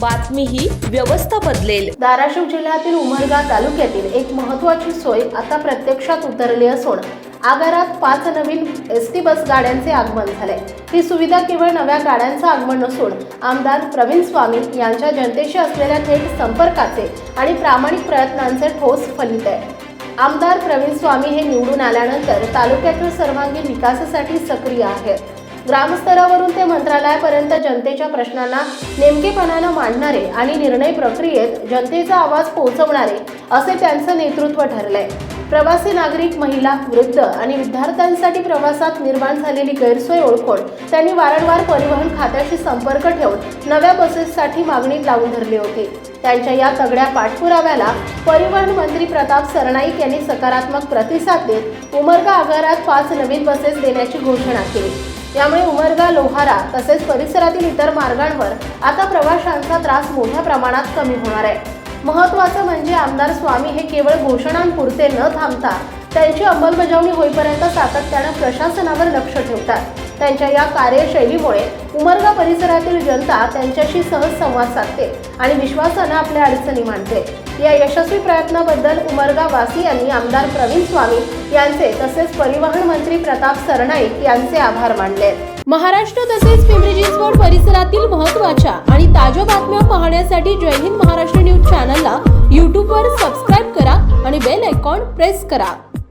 बातमी ही व्यवस्था बदलेल. धाराशिव जिल्ह्यातील उमरगा तालुक्यातील एक महत्त्वाची सोय आता प्रत्यक्षात उतरली असून आगारात पाच नवीन एस टी बस गाड्यांचे आगमन झाले. ही सुविधा केवळ नव्या गाड्यांचं आगमन नसून आमदार प्रवीण स्वामी यांच्या जनतेशी असलेल्या थेट संपर्काचे आणि प्रामाणिक प्रयत्नांचे ठोस फलित आहे. आमदार प्रवीण स्वामी हे निवडून आल्यानंतर तालुक्यातील सर्वांगीण विकासासाठी सक्रिय आहेत. ग्रामस्तरावरून ते मंत्रालयापर्यंत जनतेच्या प्रश्नांना नेमकेपणानं मांडणारे आणि निर्णय प्रक्रियेत जनतेचा आवाज पोहोचवणारे असे त्यांचं नेतृत्व ठरलंय. प्रवासी नागरिक महिला वृद्ध आणि विद्यार्थ्यांसाठी प्रवासात निर्माण झालेली गैरसोय ओळखून त्यांनी वारंवार परिवहन खात्याशी संपर्क ठेवून नव्या बसेससाठी मागणी लावून धरली होती. त्यांच्या या तगड्या पाठपुराव्याला परिवहन मंत्री प्रताप सरनाईक यांनी सकारात्मक प्रतिसाद देत उमरगा आगारात पाच नवीन बसेस देण्याची घोषणा केली. यामुळे उमरगा लोहारा तसेच परिसरातील इतर मार्गांवर आता प्रवाशांचा त्रास मोठ्या प्रमाणात कमी होणार आहे. महत्त्वाचं म्हणजे आमदार स्वामी हे केवळ घोषणांपुरते न थांबता त्यांची अंमलबजावणी होईपर्यंत सातत्यानं प्रशासनावर लक्ष ठेवतात. त्यांच्या या कार्यशैलीमुळे उमरगा परिसरातील जनता त्यांच्याशी सहज संवाद साधते आणि विश्वासानं आपल्या अडचणी मांडते. या यशस्वी प्रयत्नाबद्दल उमरगा वासियांनी आमदार प्रवीण स्वामी यांचे तसेच परिवहन मंत्री प्रताप सरनाईक यांचे आभार मानले. महाराष्ट्र तसेच पिंपरी चिंचवड परिसरातील महत्त्वाच्या आणि ताज्या बातम्या पाहण्यासाठी जय हिंद महाराष्ट्र न्यूज चॅनलला यूट्यूबवर सबस्क्राईब करा आणि बेल आयकॉन प्रेस करा.